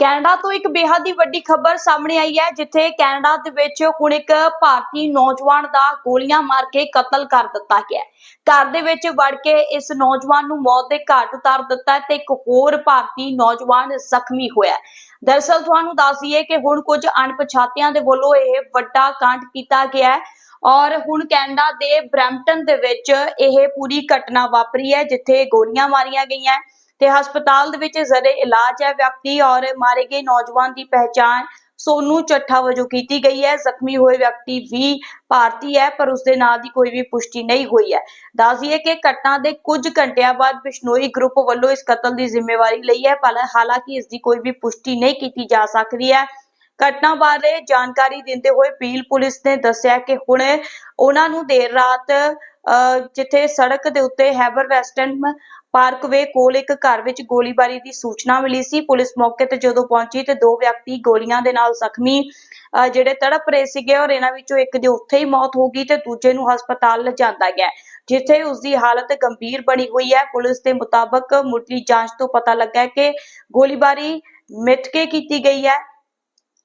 Canada ਤੋਂ ਇੱਕ ਬੇਹੱਦ ਹੀ ਵੱਡੀ ਖਬਰ ਸਾਹਮਣੇ ਆਈ ਹੈ, ਜਿੱਥੇ ਕੈਨੇਡਾ ਦੇ ਵਿੱਚ ਹੁਣ ਇੱਕ ਭਾਰਤੀ ਨੌਜਵਾਨ ਦਾ ਗੋਲੀਆਂ ਮਾਰ ਕੇ ਕਤਲ ਕਰ ਦਿੱਤਾ ਗਿਆ ਘਰ ਦੇ ਵਿੱਚ ਵੜ ਕੇ ਇਸ ਨੌਜਵਾਨ ਨੂੰ ਮੌਤ ਦੇ ਘਾਟ ਉਤਾਰ ਦਿੱਤਾ ਤੇ ਇੱਕ ਹੋਰ ਭਾਰਤੀ ਨੌਜਵਾਨ ਜ਼ਖਮੀ ਹੋਇਆ ਹੈ। ਦਰਅਸਲ ਤੁਹਾਨੂੰ ਦੱਸ ਦਈਏ ਕਿ ਹੁਣ ਕੁਝ ਅਣਪਛਾਤਿਆਂ ਦੇ ਵੱਲੋਂ ਇਹ ਵੱਡਾ ਕਾਂਡ ਕੀਤਾ ਗਿਆ ਹੈ ਔਰ ਹੁਣ ਕੈਨੇਡਾ ਦੇ ਬ੍ਰੈਂਪਟਨ ਦੇ ਵਿੱਚ ਇਹ ਪੂਰੀ ਘਟਨਾ ਵਾਪਰੀ ਹੈ, ਜਿੱਥੇ ਗੋਲੀਆਂ ਮਾਰੀਆਂ ਗਈਆਂ ਤੇ ਹਸਪਤਾਲ ਦੇ ਵਿੱਚ ਜ਼ਰੇ ਇਲਾਜ ਹੈ ਵਿਅਕਤੀ ਔਰ ਮਾਰੇ ਗਏ ਨੌਜਵਾਨ ਦੀ ਪਹਿਚਾਣ ਸੋਨੂ ਚੱਠਾ ਵਜੋਂ ਕੀਤੀ ਗਈ ਹੈ। ਜ਼ਖਮੀ ਹੋਏ ਵਿਅਕਤੀ ਵੀ ਭਾਰਤੀ ਹੈ, ਪਰ ਉਸ ਦੇ ਨਾਂ ਦੀ ਕੋਈ ਵੀ ਪੁਸ਼ਟੀ ਨਹੀਂ ਹੋਈ ਹੈ। ਦੱਸ ਦਈਏ ਕਿ ਘਟਨਾ ਦੇ ਕੁਝ ਘੰਟਿਆਂ ਬਾਅਦ ਬਿਸ਼ਨੋਈ ਗਰੁੱਪ ਵੱਲੋਂ ਇਸ ਕਤਲ ਦੀ ਜ਼ਿੰਮੇਵਾਰੀ ਲਈ ਹੈ, ਪਰ ਹਾਲਾਂਕਿ ਇਸ ਦੀ ਕੋਈ ਵੀ ਪੁਸ਼ਟੀ ਨਹੀਂ ਕੀਤੀ ਜਾ ਸਕਦੀ ਹੈ। ਘਟਨਾ ਬਾਰੇ ਜਾਣਕਾਰੀ ਦਿੰਦੇ ਹੋਏ ਪੀਲ ਪੁਲਿਸ ਨੇ ਦੱਸਿਆ ਕਿ ਹੁਣ ਉਹਨਾਂ ਨੂੰ ਦੇਰ ਰਾਤ ਜਿੱਥੇ ਸੜਕ ਦੇ ਉੱਤੇ ਹੈਬਰ ਵੈਸਟਰਨ ਪਾਰਕਵੇ ਕੋਲ ਇੱਕ ਘਰ ਵਿੱਚ ਗੋਲੀਬਾਰੀ ਦੀ ਸੂਚਨਾ ਮਿਲੀ ਸੀ। ਪੁਲਿਸ ਮੌਕੇ ਤੇ ਜਦੋਂ ਪਹੁੰਚੀ ਤੇ ਦੋ ਵਿਅਕਤੀ ਗੋਲੀਆਂ ਦੇ ਨਾਲ ਜ਼ਖਮੀ ਜਿਹੜੇ ਤੜਪ ਰਹੇ ਸੀਗੇ ਔਰ ਇਹਨਾਂ ਵਿੱਚੋਂ ਇੱਕ ਦੀ ਉੱਥੇ ਹੀ ਮੌਤ ਹੋ ਗਈ ਤੇ ਦੂਜੇ ਨੂੰ ਹਸਪਤਾਲ ਲਿਜਾਂਦਾ ਗਿਆ। ਜਿੱਥੇ ਉਸ ਦੀ ਹਾਲਤ ਗੰਭੀਰ ਬਣੀ ਹੋਈ ਹੈ। ਪੁਲਿਸ ਦੇ ਮੁਤਾਬਕ ਮੁੱਢਲੀ ਜਾਂਚ ਤੋਂ ਪਤਾ ਲੱਗਾ ਕਿ ਗੋਲੀਬਾਰੀ ਮਿੱਥ ਕੇ ਕੀਤੀ ਗਈ ਹੈ।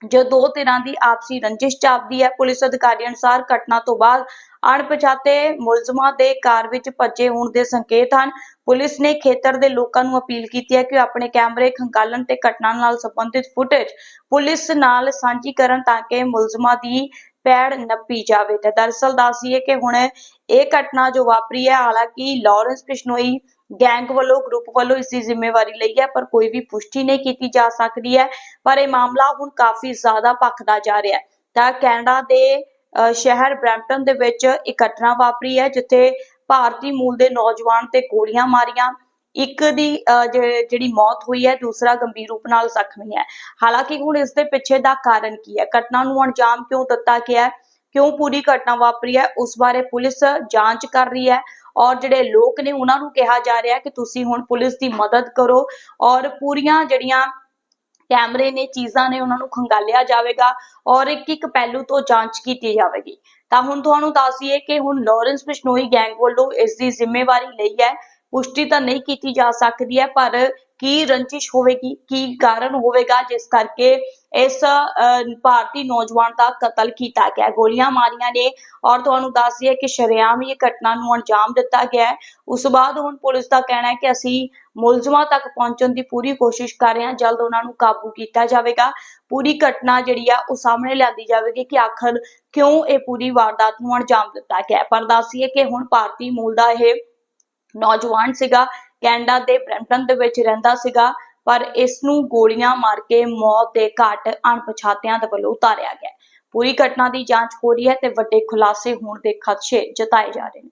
ਜੋ ਦੋ ਧਿਰਾਂ ਦੀ ਆਪਸੀ ਰੰਜਿਸ਼ ਜਾਪਦੀ ਹੈ, ਪੁਲਿਸ ਅਧਿਕਾਰੀ ਅਨੁਸਾਰ ਘਟਨਾ ਤੋਂ ਬਾਅਦ ਅਣਪਛਾਤੇ ਮੁਲਜ਼ਮਾਂ ਦੇ ਕਾਰ ਵਿੱਚ ਭੱਜੇ ਹੋਣ ਦੇ ਸੰਕੇਤ ਹਨ। ਪੁਲਿਸ ਨੇ ਖੇਤਰ ਦੇ ਲੋਕਾਂ ਨੂੰ ਅਪੀਲ ਕੀਤੀ ਹੈ ਕਿ ਉਹ ਆਪਣੇ ਕੈਮਰੇ ਖੰਗਾਲਣ ਤੇ ਘਟਨਾ ਨਾਲ ਸੰਬੰਧਿਤ ਫੁਟੇਜ ਪੁਲਿਸ ਨਾਲ ਸਾਂਝੀ ਕਰਨ ਤਾਂ ਕਿ ਮੁਲਜ਼ਮਾਂ ਦੀ ਪੈੜ ਨੱਪੀ ਜਾਵੇ ਤੇ ਦਰਅਸਲ ਦੱਸੀਏ ਕਿ ਹੁਣ ਇਹ ਘਟਨਾ ਜੋ ਵਾਪਰੀ ਹੈ ਹਾਲਾਂਕਿ ਲਾਰੈਂਸ ਬਿਸ਼ਨੋਈ ਗੈਂਗ ਵੱਲੋਂ ਗਰੁੱਪ ਵੱਲੋਂ ਇਸ ਦੀ ਜ਼ਿੰਮੇਵਾਰੀ ਲਈ ਹੈ ਪਰ ਕੋਈ ਵੀ ਪੁਸ਼ਟੀ ਨਹੀਂ ਕੀਤੀ ਜਾ ਸਕਦੀ ਹੈ ਪਰ ਇਹ ਮਾਮਲਾ ਹੁਣ ਕਾਫੀ ਜ਼ਿਆਦਾ ਭਖਦਾ ਜਾ ਰਿਹਾ ਹੈ। ਤਾਂ ਕੈਨੇਡਾ ਦੇ ਅਹ, ਸ਼ਹਿਰ ਬ੍ਰੈਂਪਟਨ ਦੇ ਵਿੱਚ ਇੱਕ ਘਟਨਾ ਵਾਪਰੀ ਹੈ ਜਿੱਥੇ ਭਾਰਤੀ ਮੂਲ ਦੇ ਨੌਜਵਾਨ ਤੇ ਗੋਲੀਆਂ ਮਾਰੀਆਂ ਇੱਕ ਦੀ ਜਿਹੜੀ ਮੌਤ ਹੋਈ ਹੈ, ਦੂਸਰਾ ਗੰਭੀਰ ਰੂਪ ਨਾਲ ਜ਼ਖਮੀ ਹੈ। ਹਾਲਾਂਕਿ ਹੁਣ ਇਸ ਦੇ ਪਿੱਛੇ ਦਾ ਕਾਰਨ ਕੀ ਹੈ? ਘਟਨਾ ਨੂੰ ਅੰਜਾਮ ਕਿਉਂ ਦਿੱਤਾ ਗਿਆ ਕਿਉਂ ਪੂਰੀ ਘਟਨਾ ਵਾਪਰੀ ਹੈ? ਉਸ ਬਾਰੇ ਪੁਲਿਸ ਜਾਂਚ ਕਰ ਰਹੀ ਹੈ। ਔਰ ਜਿਹੜੇ ਲੋਕ ਨੇ, ਉਹਨਾਂ ਨੂੰ ਕਿਹਾ ਜਾ ਰਿਹਾ ਹੈ ਕਿ ਤੁਸੀਂ ਹੁਣ ਪੁਲਿਸ ਦੀ ਮਦਦ ਕਰੋ। ਔਰ ਪੂਰੀਆਂ ਜਿਹੜੀਆਂ ਕੈਮਰੇ ਨੇ, ਚੀਜ਼ਾਂ ਨੇ, ਉਹਨਾਂ ਨੂੰ ਖੰਗਾਲਿਆ ਜਾਵੇਗਾ। ਔਰ ਇੱਕ ਇੱਕ ਪਹਿਲੂ ਤੋਂ ਜਾਂਚ ਕੀਤੀ ਜਾਵੇਗੀ। ਤਾਂ ਹੁਣ ਤੁਹਾਨੂੰ ਦੱਸੀਏ ਕਿ ਹੁਣ ਲਾਰੈਂਸ ਬਿਸ਼ਨੋਈ ਗੈਂਗ ਵੱਲੋਂ ਇਸ ਦੀ ਜ਼ਿੰਮੇਵਾਰੀ ਲਈ ਹੈ। ਪੁਸ਼ਟੀ ਤਾਂ ਨਹੀਂ ਕੀਤੀ ਜਾ ਸਕਦੀ ਹੈ, ਪਰ ਕੀ ਰੰਜਿਸ਼ ਹੋਵੇਗੀ, ਕੀ ਕਾਰਨ ਹੋਵੇਗਾ, ਜਿਸ ਕਰਕੇ ਇਸ ਭਾਰਤੀ ਨੌਜਵਾਨ ਦਾ ਕਤਲ ਕੀਤਾ ਗਿਆ। ਗੋਲੀਆਂ ਮਾਰੀਆਂ ਨੇ ਔਰ ਤੁਹਾਨੂੰ ਦੱਸ ਦਈਏ ਕਿ ਸ਼ਰੇਆਮ ਇਹ ਘਟਨਾ ਨੂੰ ਅੰਜਾਮ ਦਿੱਤਾ ਗਿਆ ਹੈ। ਉਸ ਬਾਅਦ ਹੁਣ ਪੁਲਿਸ ਦਾ ਕਹਿਣਾ ਹੈ ਕਿ ਅਸੀਂ ਮੁਲਜ਼ਮਾਂ ਤੱਕ ਪਹੁੰਚਣ ਦੀ ਪੂਰੀ ਕੋਸ਼ਿਸ਼ ਕਰ ਰਹੇ ਹਾਂ। ਜਲਦ ਉਹਨਾਂ ਨੂੰ ਕਾਬੂ ਕੀਤਾ ਜਾਵੇਗਾ। ਪੂਰੀ ਘਟਨਾ ਜਿਹੜੀ ਆ, ਉਹ ਸਾਹਮਣੇ ਲਿਆਂਦੀ ਜਾਵੇਗੀ ਕਿ ਆਖਰ ਕਿਉਂ ਇਹ ਪੂਰੀ ਵਾਰਦਾਤ ਨੂੰ ਅੰਜਾਮ ਦਿੱਤਾ ਗਿਆ ਹੈ। ਪਰ ਦੱਸੀਏ ਕਿ ਹੁਣ ਭਾਰਤੀ ਮੂਲ ਦਾ ਇਹ ਨੌਜਵਾਨ ਸੀਗਾ, ਕੈਨੇਡਾ ਦੇ ਬ੍ਰੈਂਪਟਨ ਦੇ ਵਿੱਚ ਰਹਿੰਦਾ ਸੀਗਾ, ਪਰ ਇਸ ਨੂੰ ਗੋਲੀਆਂ ਮਾਰ ਕੇ ਮੌਤ ਦੇ ਘਾਟ ਅਣਪਛਾਤਿਆਂ ਦੇ ਵੱਲੋਂ ਉਤਾਰਿਆ ਗਿਆ। ਪੂਰੀ ਘਟਨਾ ਦੀ ਜਾਂਚ ਹੋ ਰਹੀ ਹੈ ਤੇ ਵੱਡੇ ਖੁਲਾਸੇ ਹੋਣ ਦੇ ਖਦਸ਼ੇ ਜਤਾਏ ਜਾ ਰਹੇ ਨੇ।